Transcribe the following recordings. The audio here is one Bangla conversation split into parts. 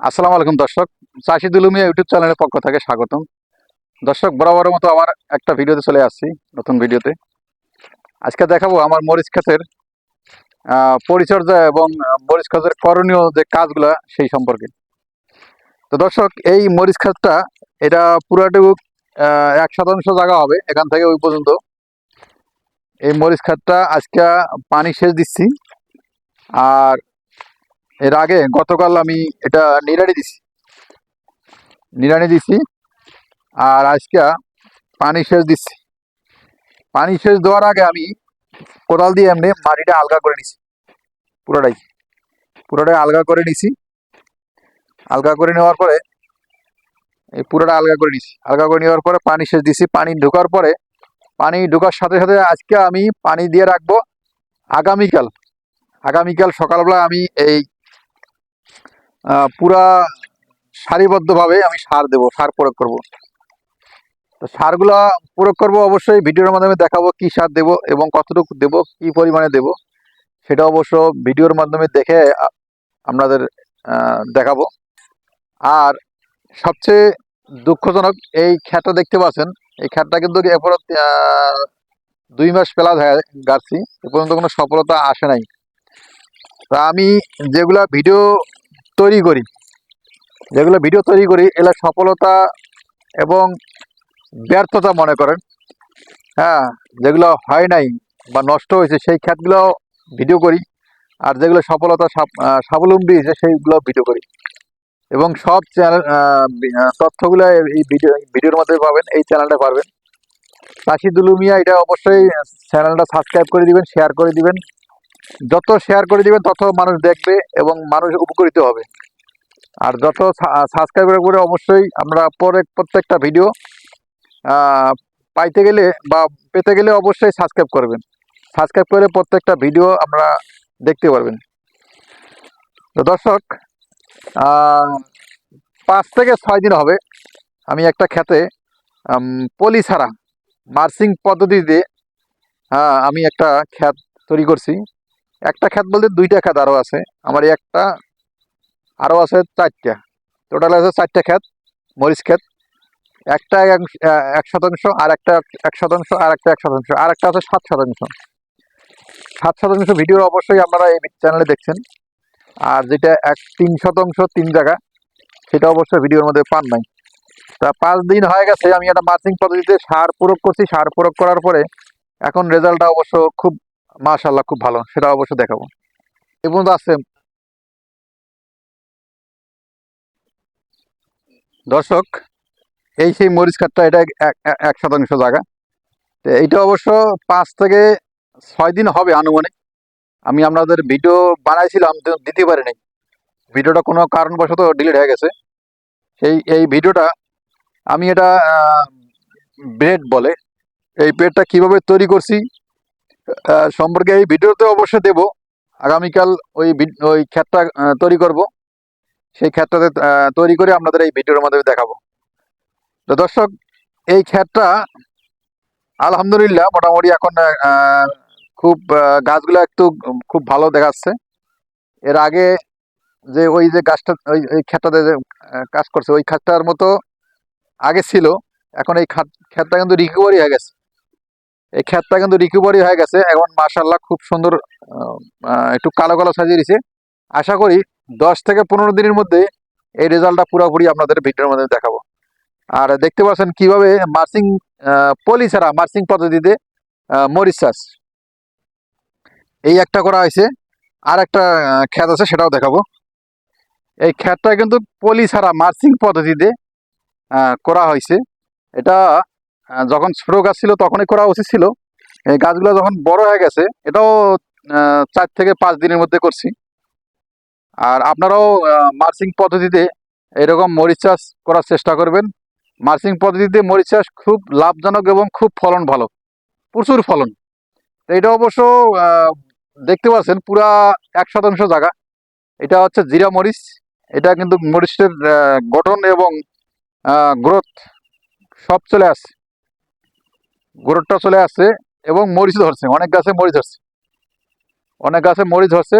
আসসালামু আলাইকুম দর্শক। চাষি দুলুমিয়া ইউটিউব চ্যানেলের পক্ষ থেকে স্বাগতম। দর্শক বরাবরের মতো আমার একটা ভিডিওতে চলে আসছি নতুন ভিডিওতে। আজকে দেখাবো আমার মরিচ আহ, পরিচর্যা এবং মরিচ ক্ষেতের করণীয় যে কাজগুলা সেই সম্পর্কে। তো দর্শক এই মরিচ ক্ষেতটা এটা পুরাটুকু এক শতাংশ জায়গা হবে এখান থেকে ওই পর্যন্ত। এই মরিচ ক্ষেতটা আজকে পানি সেচ দিচ্ছি। আর এর আগে গতকাল আমি এটা নিড়ানি দিছি। নিড়ানি দিছি আর আজকে পানি সেচ দিচ্ছি। পানি সেচ দেওয়ার আগে আমি কোদাল দিয়ে এমনি মাটিটা আলগা করে নিছি। পুরোটাই। পুরোটাই আলগা করে নিছি। আলগা করে নেওয়ার পরে এই পুরোটা আলগা করে নিছি। আলগা করে নেওয়ার পরে পানি সেচ দিছি। পানি ঢোকার পরে পানি ঢোকার সাথে সাথে আজকে আমি পানি দিয়ে রাখব আগামীকাল। আগামীকাল সকালবেলা আমি এই পুরা সারিবদ্ধভাবে আমি সার দেব, সার প্রয়োগ করব। তো সারগুলা প্রয়োগ করব অবশ্যই, ভিডিওর মাধ্যমে দেখাবো কি সার দেব এবং কতটুকু দেব, কি পরিমাণে দেব, সেটা অবশ্য ভিডিওর মাধ্যমে দেখে আপনাদের দেখাবো। আর সবচেয়ে দুঃখজনক এই খ্যাটটা দেখতে পাচ্ছেন, এই খ্যাটটা কিন্তু এরপর দুই মাস পেলা গাড়ছি, এ পর্যন্ত কোনো সফলতা আসে নাই। তা আমি যেগুলা ভিডিও তৈরি করি। যেগুলো ভিডিও তৈরি করি, এগুলো সফলতা এবং ব্যর্থতা মনে করেন। হ্যাঁ যেগুলো হয় নাই বা নষ্ট হয়েছে, সেই খ্যাতগুলো ভিডিও করি। আর যেগুলো সফলতা স্বাবলম্বী হয়েছে, সেইগুলো ভিডিও করি। এবং সব চ্যানেল তথ্যগুলো এই ভিডিও ভিডিওর মধ্যে পাবেন, এই চ্যানেলটা পারবেন। চাষি দুলুমিয়া এটা অবশ্যই চ্যানেলটা সাবস্ক্রাইব করে দিবেন শেয়ার করে দিবেন। যত শেয়ার করে দিবেন, তত মানুষ দেখবে এবং মানুষ উপকৃত হবে। আর যত সাবস্ক্রাইব করে অবশ্যই আমরা পরে প্রত্যেকটা ভিডিও পাইতে গেলে বা পেতে গেলে অবশ্যই সাবস্ক্রাইব করবেন। সাবস্ক্রাইব করে প্রত্যেকটা ভিডিও আমরা দেখতে পারবেন। তো দর্শক পাঁচ থেকে ছয় দিন হবে আমি একটা খেতে পলি ছাড়া মার্সিং পদ্ধতিতে আমি একটা খ্যাত তৈরি করছি। একটা খ্যাত বলতে দুইটা খ্যাত আরও আছে। আমার একটা আরও আছে চারটা। টোটাল আছে চারটা ক্ষেত মরিচ ক্ষেত একটা এক শতাংশ, আর একটা এক শতাংশ, আর একটা এক শতাংশ, আর একটা আছে সাত শতাংশ। সাত শতাংশ ভিডিও অবশ্যই আপনারা এই চ্যানেলে দেখছেন। আর যেটা এক তিন শতাংশ, তিন জায়গা, সেটা অবশ্যই ভিডিওর মধ্যে পান নাই। তা পাঁচ দিন হয়ে গেছে, আমি একটা মার্চিং পদ্ধতিতে সার প্রয়োগ করছি। সার প্রয়োগ করার পরে এখন রেজাল্টটা অবশ্য খুব মাশাল্লাহ খুব ভালো। সেটা অবশ্য দেখাবো। এ পর্যন্ত আছে। দর্শক, এই সেই মরিচ খাতটা এটা এক- শতাংশ জায়গা। তো এইটা অবশ্য পাঁচ থেকে ছয় দিন হবে আনুমানিক। আমি আপনাদের ভিডিও বানাইছিলাম দিতে পারিনি। ভিডিওটা কোনো কারণবশত ডিলিট হয়ে গেছে। সেই, এই ভিডিওটা আমি এটা ব্রেড বলে। এই ব্রেডটা কীভাবে তৈরি করছি সম্পর্কে এই ভিডিওতে অবশ্যই দেব। আগামীকাল ওই ওই আহ, তৈরি করব। সেই আহ, তৈরি করে আপনাদের এই ভিডিওর মাধ্যমে দেখাবো। তো দর্শক এই ক্ষেতটা আলহামদুলিল্লাহ মোটামুটি এখন খুব গাছগুলো একটু খুব ভালো দেখাচ্ছে। এর আগে যে ওই যে গাছটা ওই ওই ক্ষেতটাতে যে কাজ করছে ওই ক্ষেতটার মতো আগে ছিল। এখন এই খাত ক্ষেতটা কিন্তু রিকভারি হয়ে গেছে। এই ক্ষেতটা কিন্তু রিকভারি হয়ে গেছে। এখন মাশাল্লাহ খুব সুন্দর একটু কালো কালো সাজিয়ে দিছে। আশা করি দশ থেকে পনেরো দিনের মধ্যে এই রেজাল্টটা পুরোপুরি আপনাদের ভিডিওর মধ্যে দেখাবো। আর দেখতে পাচ্ছেন কীভাবে মার্সিং পলি ছাড়া মার্সিং পদ্ধতিতে মরিচ চাষ। এই একটা করা হয়েছে। আর একটা ক্ষেত আছে, সেটাও দেখাবো। এই ক্ষেতটা কিন্তু পলি ছাড়া মার্সিং পদ্ধতিতে করা হয়েছে। এটা যখন ছোট গাছ ছিল তখনই করা উচিত ছিল। এই গাছগুলো যখন বড় হয়ে গেছে, এটাও চার থেকে পাঁচ দিনের মধ্যে করছি। আর আপনারাও মার্সিং পদ্ধতিতে এরকম মরিচ চাষ করার চেষ্টা করবেন। মার্সিং পদ্ধতিতে মরিচ চাষ খুব লাভজনক এবং খুব ফলন ভালো। প্রচুর ফলন। এটা অবশ্য দেখতে পাচ্ছেন পুরা এক শতাংশ জায়গা। এটা হচ্ছে জিরা মরিচ। এটা কিন্তু মরিচের গঠন এবং গ্রোথ সব চলে আসছে। গ্রোথটা চলে আসছে এবং মরিচ ধরছে, অনেক গাছে মরিচ ধরছে। অনেক গাছে মরিচ ধরছে।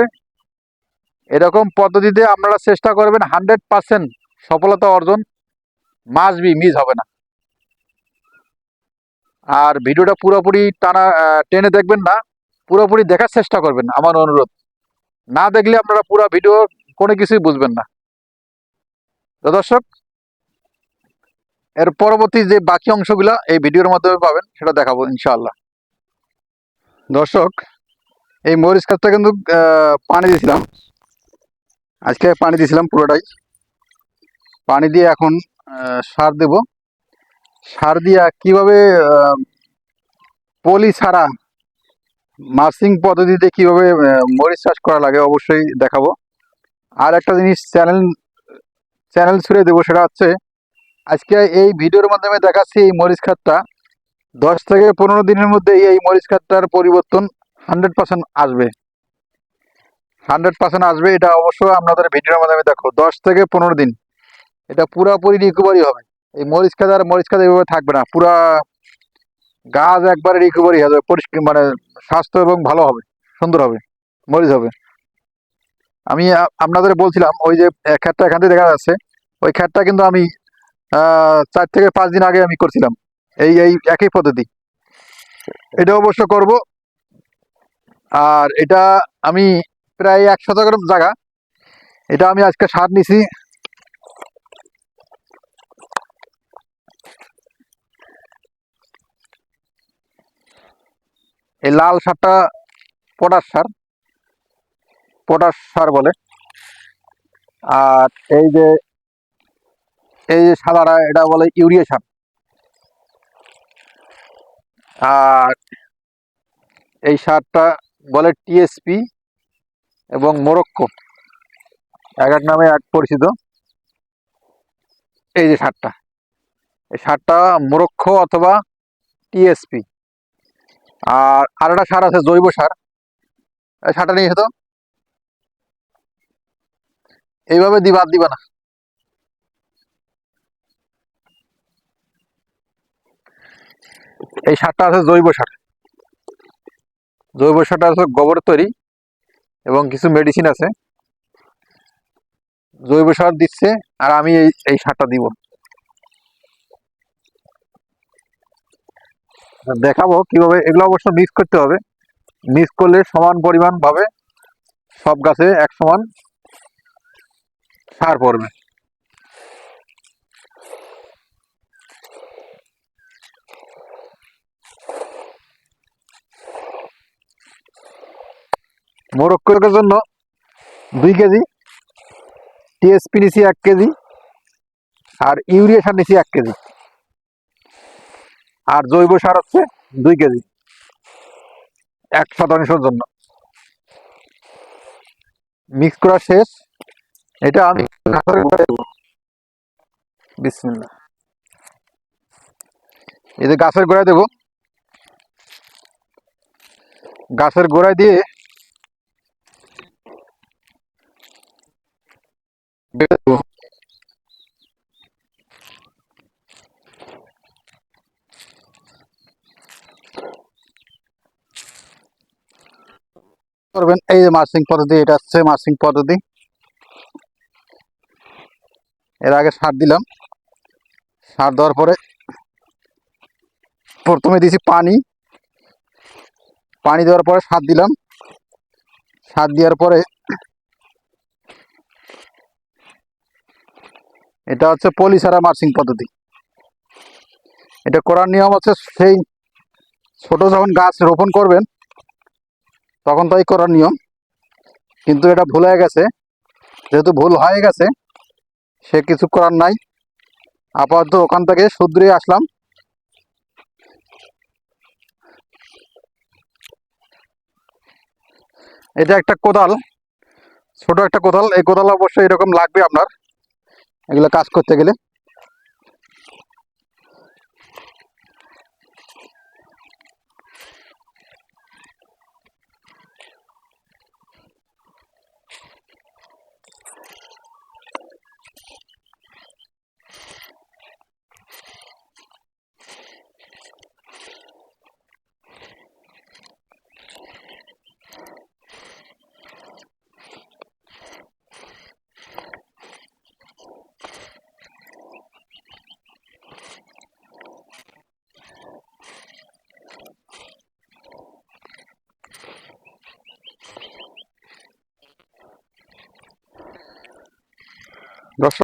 এরকম পদ্ধতিতে আপনারা চেষ্টা করবেন হান্ড্রেড পার্সেন্ট সফলতা অর্জন। মাস বি, মিস হবে না। আর ভিডিওটা পুরোপুরি টানা টেনে দেখবেন না, পুরোপুরি দেখার চেষ্টা করবেন আমার অনুরোধ। না দেখলে আপনারা পুরো ভিডিও কোনো কিছুই বুঝবেন না। দর্শক এর পরবর্তী যে বাকি অংশগুলো এই ভিডিওর মাধ্যমে পাবেন, সেটা দেখাবো ইনশাআল্লাহ। দর্শক, এই মরিচ গাছটা কিন্তু পানি দিয়েছিলাম। আজকে পানি দিয়েছিলাম পুরোটাই। পানি দিয়ে এখন সার দেব। সার দিয়া কীভাবে পলি ছাড়া মার্সিং পদ্ধতিতে কীভাবে মরিচ চাষ করা লাগে অবশ্যই দেখাবো। আর একটা জিনিস চ্যানেল চ্যানেল ছুড়ে দেবো, সেটা হচ্ছে আজকে এই ভিডিওর মাধ্যমে দেখাচ্ছি এই মরিচ খাতটা দশ থেকে পনেরো দিনের মধ্যে এই মরিচ খাতটার পরিবর্তন হান্ড্রেড পার্সেন্ট আসবে। হান্ড্রেড পার্সেন্ট আসবে, এটা অবশ্যই আপনাদের ভিডিওর মাধ্যমে দেখো, দশ থেকে পনেরো দিন। এটা পুরাপুরি রিকভারি হবে। এই মরিচ খাত আর মরিচ খাত এইভাবে থাকবে না, পুরা গাছ একবারে রিকভারি হবে পরিষ্কার মানে স্বাস্থ্য এবং ভালো হবে, সুন্দর হবে, মরিচ হবে। আমি আপনাদের বলছিলাম, ওই যে ক্ষেতটা এখান থেকে দেখা যাচ্ছে, ওই ক্ষেতটা কিন্তু আমি চার থেকে পাঁচ দিন আগে আমি করছিলাম। এই এই একই পদ্ধতি। এটা অবশ্য করব। আর এটা আমি প্রায় এক শতকের জায়গা। এটা আমি আজকে সার নিছি। এই লাল সারটা পটাশ সার। পটাশ সার বলে। আর এই যে এই যে সাদাটা এটা বলে ইউরিয়া সার। আর এই সারটা বলে টিএসপি এবং মোরক্কো। এক এক নামে এক পরিচিত। এই যে সারটা। এই সারটা মোরক্কো অথবা টিএসপি আর আরেকটা সার আছে জৈব সার। এই সারটা নিয়ে এসো তো। এইভাবে দিবা আর দিবা না। এই সারটা আছে জৈব সার। জৈব সারটা আছে গোবর তৈরি এবং কিছু মেডিসিন আছে। জৈব সার দিচ্ছে আর আমি এই এই সারটা দিব। দেখাবো কীভাবে, এগুলো অবশ্য মিক্স করতে হবে। মিক্স করলে সমান পরিমাণ ভাবে সব গাছে এক সমান সার পড়বে। মোরক্কোর জন্য দুই কেজি, টিএসপি নিছি এক কেজি আর ইউরিয়া সার নিছি এক কেজি। আর জৈব সার হচ্ছে দুই কেজি এক শতাংশের জন্য। মিক্স করা শেষ। এটা আমি বিসমিল্লাহ। এই যে গাছের গোড়ায় দেবো। গাছের গোড়ায় দিয়ে দেবো। করবেন। এই যে মার্সিং পদ্ধতি, এটা হচ্ছে মার্সিং পদ্ধতি। এর আগে সার দিলাম। সার দেওয়ার পরে প্রথমে দিয়েছি পানি। পানি দেওয়ার পরে সার দিলাম। সার দেওয়ার পরে এটা হচ্ছে পলিসারা মার্সিং পদ্ধতি। এটা করার নিয়ম হচ্ছে সেই ছোট যখন গাছ রোপণ করবেন তখন তাই করার নিয়ম। কিন্তু এটা ভুল হয়ে গেছে। যেহেতু ভুল হয়ে গেছে, সে কিছু করার নাই। আপাতত ওখান থেকে শুধরে আসলাম। এটা একটা কোদাল। ছোট একটা কোদাল। এই কোদাল অবশ্যই এরকম লাগবে আপনার। এগুলো কাজ করতে গেলে।